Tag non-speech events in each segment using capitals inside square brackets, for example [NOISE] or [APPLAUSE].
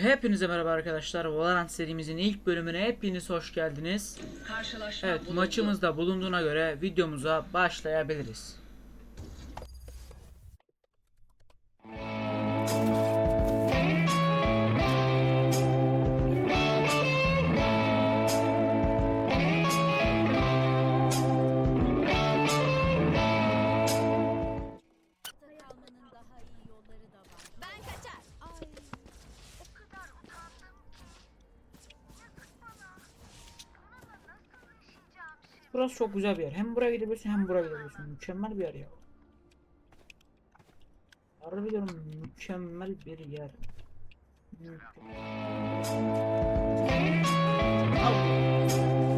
Hepinize merhaba arkadaşlar. Valorant serimizin ilk bölümüne hepiniz hoş geldiniz. Evet bulundu. maçımızda bulunduğuna göre videomuza başlayabiliriz. Burası çok güzel bir yer. Hem buraya gidebiliyorsun hem buraya gidebiliyorsun. Mükemmel bir yer ya. Harbi diyorum mükemmel bir yer. Al.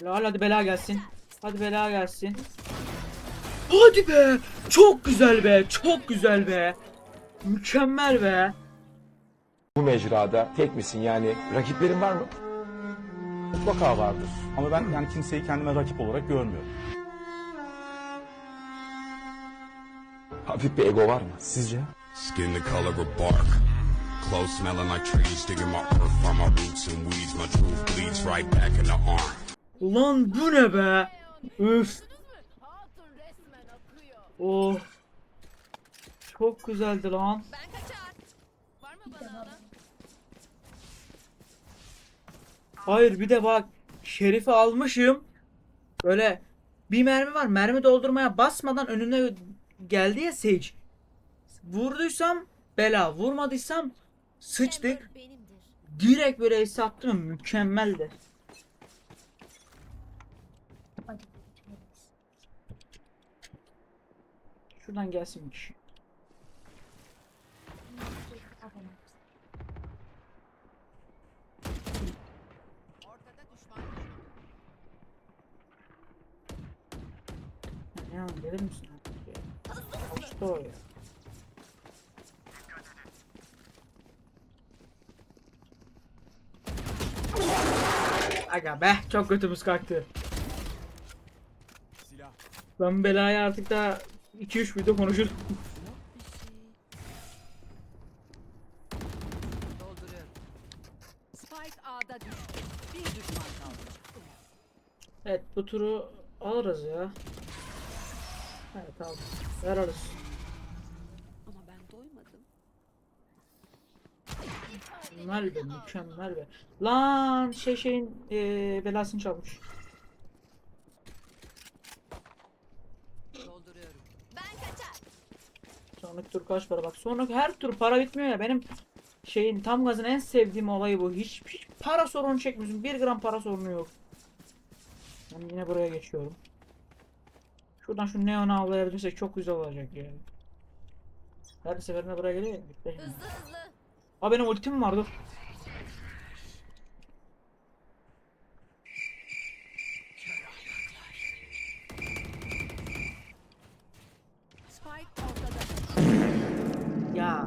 Helal hadi bela gelsin. Hadi bela gelsin. Hadi be. Çok güzel be. Çok güzel be. Mükemmel be. Bu mecrada tek misin yani rakiplerin var mı? Mutlaka vardır. Ama ben yani kimseyi kendime rakip olarak görmüyorum. Hafif bir ego var mı sizce? Skin the color of bark. Clothes smelling like trees, digging my earth from my roots and weeds. My truth bleeds right back in the arm. Ulan bu ne be? Üf. Oh. Çok güzeldi lan. Hayır bir de bak Şerif'i almışım. Böyle bir mermi var. Mermi doldurmaya basmadan önüne geldi ya Sage. Vurduysam bela. Vurmadıysam sıçtık. Direkt böyle ace attım. Mükemmeldi. Şuradan gelsin bir kişi. Ya gelir misin artık ya? Alıştı o ya. Aga be çok kötümüz kalktı. Ben belayı artık da 2-3 video. Spike A'da düştü. Bir düşman kaldı. Evet bu turu alırız ya. Evet aldık. Ver alırız. Ama ben doymadım. Mükemmel be mükemmel be. Lan şey şeyin eee belasını çalmış. Dolduruyorum. Ben kaçar. Sonraki tur kaç para bak. Sonraki her tur para bitmiyor ya. Benim şeyin tam gazın en sevdiğim olayı bu. Hiç, hiç para sorunu çekmiyorsun. Bir gram para sorunu yok. Ben yine buraya geçiyorum. Şuradan şu neonu avlayabilirsek çok güzel olacak yani. Her seferinde buraya geliyor ya. Hızlı hızlı. Aa benim ultim var dur. Spike ortada. Ya.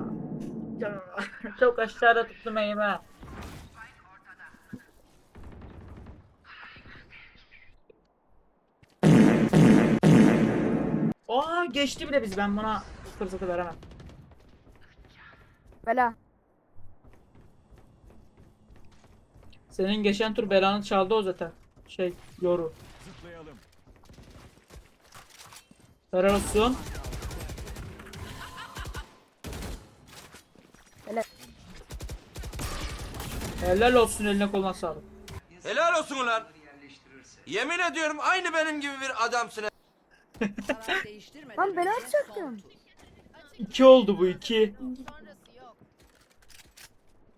Ya, Çok aşağıda tuttum eğime. Aa geçti bile bizi ben buna fırsatı veremem. Bela. Senin geçen tur belanı çaldı o zaten. Şey yoru. Helal olsun. Helal olsun eline koluna sağlık. Helal olsun ulan. Yemin ediyorum aynı benim gibi bir adamsın. Lan son tur. İki oldu bu iki.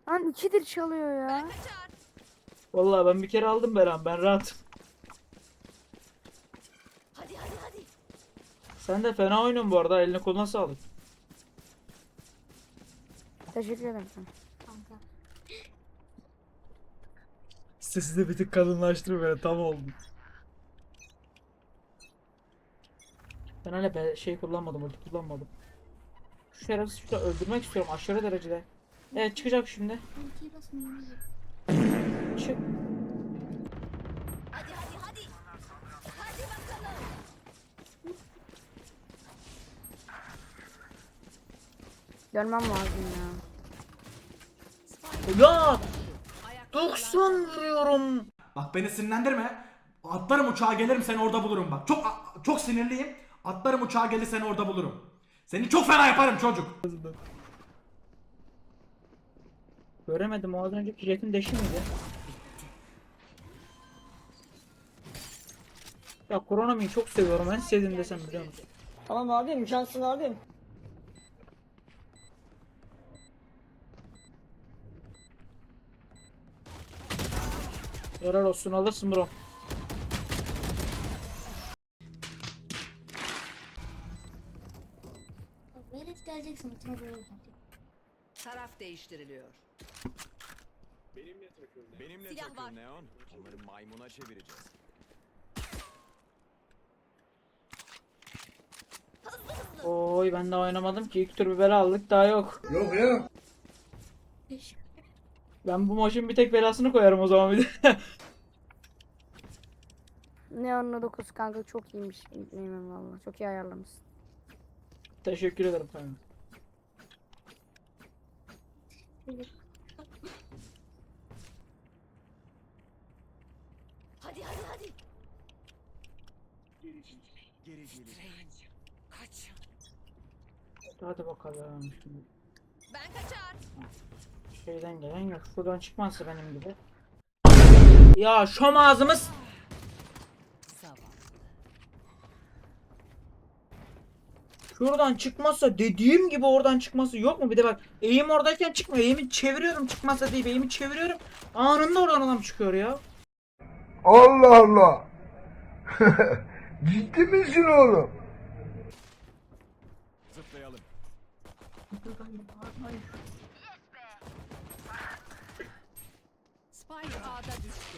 Lan ikidir çalıyor ya. Vallahi ben bir kere aldım belamı ben rahat. Hadi hadi hadi. Sen de fena oynuyorsun bu arada eline koluna sağlık. Teşekkür ederim sana. Sesi de bir tık kalınlaştırıyor böyle tam oldu. Ben hala be- şey kullanmadım, ulti kullanmadım. Şu şerefsiz şurada öldürmek istiyorum aşırı derecede. Evet çıkacak şimdi. Çık. Hadi hadi hadi. Hadi bakalım. Görmem lazım ya. Ya 90 vuruyorum. Bak beni sinirlendirme. Atlarım uçağa gelirim seni orada bulurum bak. Çok çok sinirliyim. Atlarım uçağa gelir seni orada bulurum. Seni çok fena yaparım çocuk. Göremedim o az önceki jetin deşi miydi? Ya Koronami'yi çok seviyorum. En sevdiğim desem biliyor musun? Tamam abim şansın abim. Helal olsun alırsın bro. Velet geleceksin. Böyle Taraf değiştiriliyor. Benimle Silah takıl var. Neon. Onları maymuna çevireceğiz. Oy ben de oynamadım ki ilk tur bir bela aldık daha yok. Beş. Ben bu maçın bir tek belasını koyarım o zaman bir de. [LAUGHS] Neon'la 9 kanka çok iyiymiş. Neyim valla. Çok iyi ayarlamışsın. Teşekkür ederim kanka. Hadi hadi hadi. Kaç. Hadi bakalım şimdi. Ben kaçar. Şeyden gelen yok. Şuradan çıkmazsa benim gibi. Ya şom ağzımız. Şuradan çıkmazsa dediğim gibi oradan çıkması yok mu? Bir de bak eğim oradayken çıkmıyor. Eğimi çeviriyorum çıkmazsa deyip eğimi çeviriyorum. Anında oradan adam çıkıyor ya. Allah Allah. [LAUGHS] Ciddi misin oğlum? Zıplayalım. A'da düştü.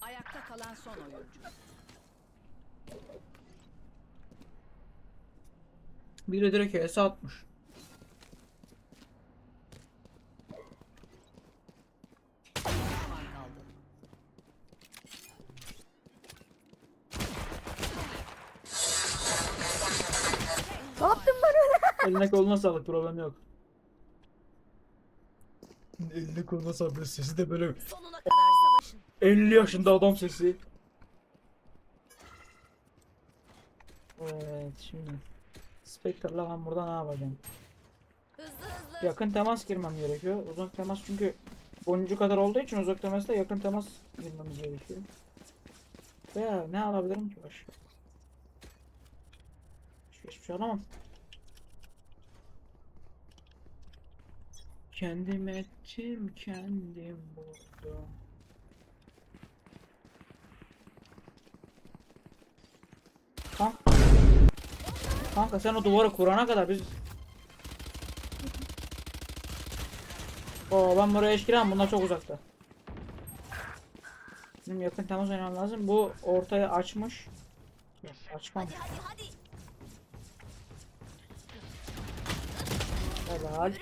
Ayakta kalan son oyuncu. Biri direkt HS atmış. Düşman kaldı. Ne yaptın ben öyle? Eline koluna sağlık problem yok. Eline koluna sağlık sesi de böyle Sonuna kadar savaşın. 50 yaşında adam sesi. Evet şimdi Spectre'la ben burada ne yapacağım? Hızlı hızlı. Yakın temas girmem gerekiyor. Uzak temas çünkü boncu kadar olduğu için uzak temasta yakın temas girmemiz gerekiyor. Veya ne alabilirim ki? Başka hiçbir şey alamam. Kendim ettim, kendim buldum. Kanka, kanka sen o duvarı kurana kadar biz Oo ben buraya giremem bunlar çok uzakta. Benim yakın temas oynamam lazım. Bu ortaya açmış. Açmam. Hadi hadi hadi. Helal.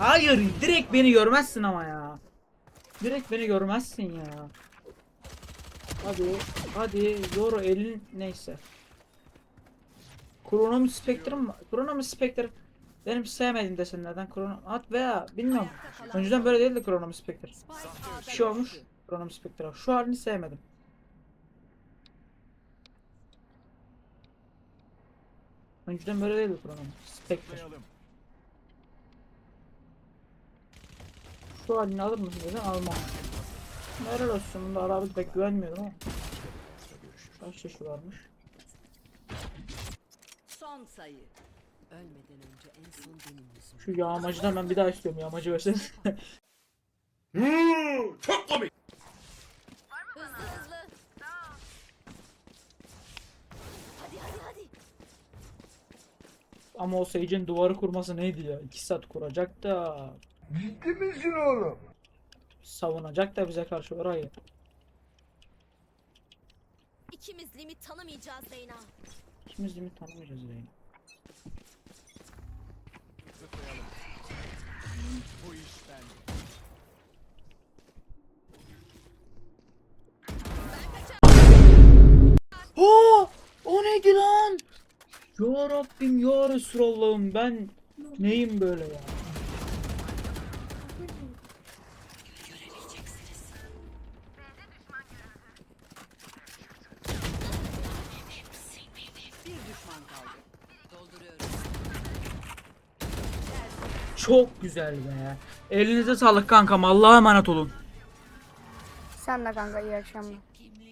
Hayır direkt beni görmezsin ama ya. Direkt beni görmezsin ya. Hadi hadi yoru elin neyse. Kronomi Spectre mı? Kronomi Spectre benim sevmediğim desenlerden Krono at veya bilmiyorum. Önceden böyle değildi. Spike A'da Bir şey olmuş. düştü. Kronomi Spectre. Şu halini sevmedim. Önceden böyle değildi Kronomi Spectre. Şu halini alır mısın dedim almam. Helal olsun. Bunda arabi pek güvenmiyorum ama. Kaç çeşit varmış. Son sayı. Ölmeden önce en son benim yüzüm. Şu yağmacıdan ben bir daha istiyorum. Yağmacı versene. [LAUGHS] Çok komik. Hızlı hızlı. Hadi hadi hadi. Ama o Sage'in duvarı kurması neydi ya? 2 saat kuracak da Ciddi misin oğlum? savunacak da bize karşı orayı. İkimiz limit tanımayacağız Zeyna. İkimiz limit tanımayacağız yani. Oo! O neydi lan? Ya Rabbim ya Resulallah'ım ben neyim böyle ya? Kaldı. Dolduruyorum. Çok güzel be. Elinize sağlık kankam. Allah'a emanet olun. Sen de kanka iyi akşamlar.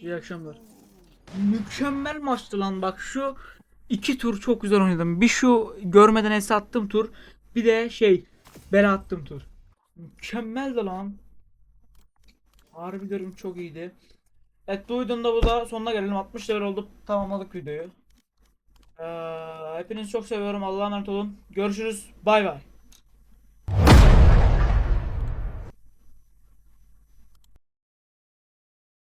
İyi akşamlar. Mükemmel maçtı lan bak şu iki tur çok güzel oynadım. Bir şu görmeden es attım tur. Bir de şey bela attım tur. Mükemmeldi lan. Harbi diyorum çok iyiydi. Evet bu videonun da bu da sonuna gelelim. 60 level oldu. Tamamladık videoyu. Ee, hepinizi çok seviyorum. Allah'a emanet olun. Görüşürüz. Bay bay.